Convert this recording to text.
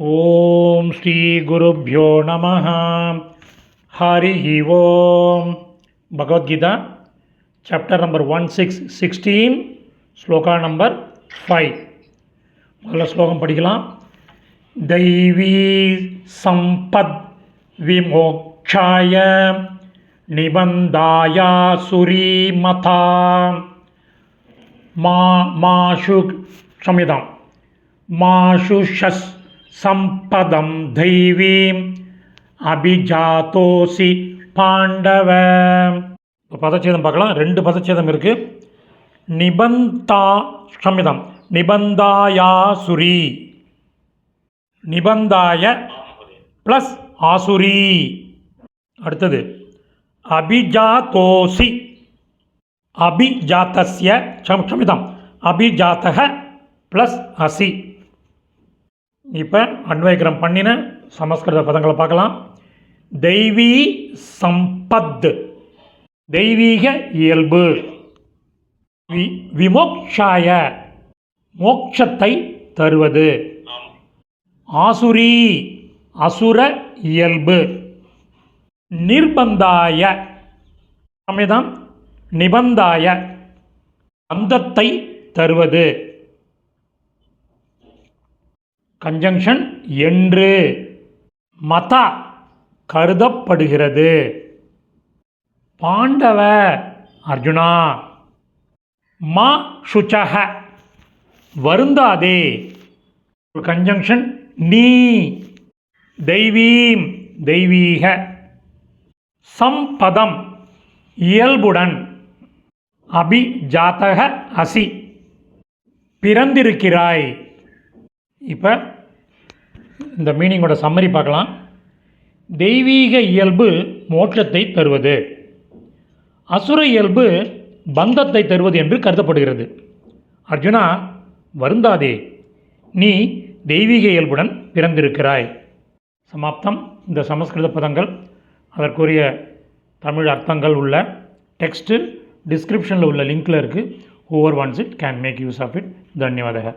ॐ श्रीगुरुभ्यो नमः हरिः ओम् Bhagavad Gita chapter number one six sixteen shloka number five முதல்ல ஸ்லோகம் படிக்கலாம் தைவீ சம்பத் விமோக்ஷாய நிபந்தாயா சுரீமதா மா மாஷு க்ஷமிதாம் மாஷுஷஸ் சம்பதம் தெய்வீம் அபிஜாத்தோசி பாண்டவ இப்போ பதச்சேதம் பார்க்கலாம். ரெண்டு பதச்சேதம் இருக்குது நிபந்தா க்ஷமிதம் நிபந்தாயாசுரி நிபந்தாய ப்ளஸ் ஆசுரி. அடுத்தது அபிஜாத்தோசி. அபிஜாத்தஸ்ய க்ஷம் க்ஷமிதம் அபிஜாத்தக ப்ளஸ் அசி. இப்போ அன்வயக்கிரம் பண்ணின சமஸ்கிருத பதங்களை பார்க்கலாம். தெய்வீ சம்பத். தெய்வீக இயல்பு. வி விமோக்ஷாய. மோட்சத்தை தருவது. ஆசுரி அசுர இயல்பு. நிர்பந்தாய. சமேதம் நிபந்தாய. அந்தத்தை தருவது. கன்ஜங்ஷன் என்று. மதா கருதப்படுகிறது. பாண்டவ அர்ஜுனா. மா சுச்சக. வருந்தாதே. ஒரு கன்ஜங்ஷன் நீ. தெய்வீம் தெய்வீக. சம்பதம் இயல்புடன். அபிஜாத்தக அசி. பிறந்திருக்கிறாய். இப்போ இந்த மீனிங்கோட சம்மரி பார்க்கலாம். தெய்வீக இயல்பு மோட்சத்தை தருவது. அசுர இயல்பு பந்தத்தை தருவது என்று கருதப்படுகிறது. அர்ஜுனா வருந்தாதே நீ தெய்வீக இயல்புடன் பிறந்திருக்கிறாய். சமாப்தம். இந்த சமஸ்கிருத பதங்கள் அதற்குரிய தமிழ் அர்த்தங்கள் உள்ள டெக்ஸ்ட்டு டிஸ்கிரிப்ஷனில் உள்ள லிங்க்கில் இருக்குது over once it can make use of it தன்யவாதக.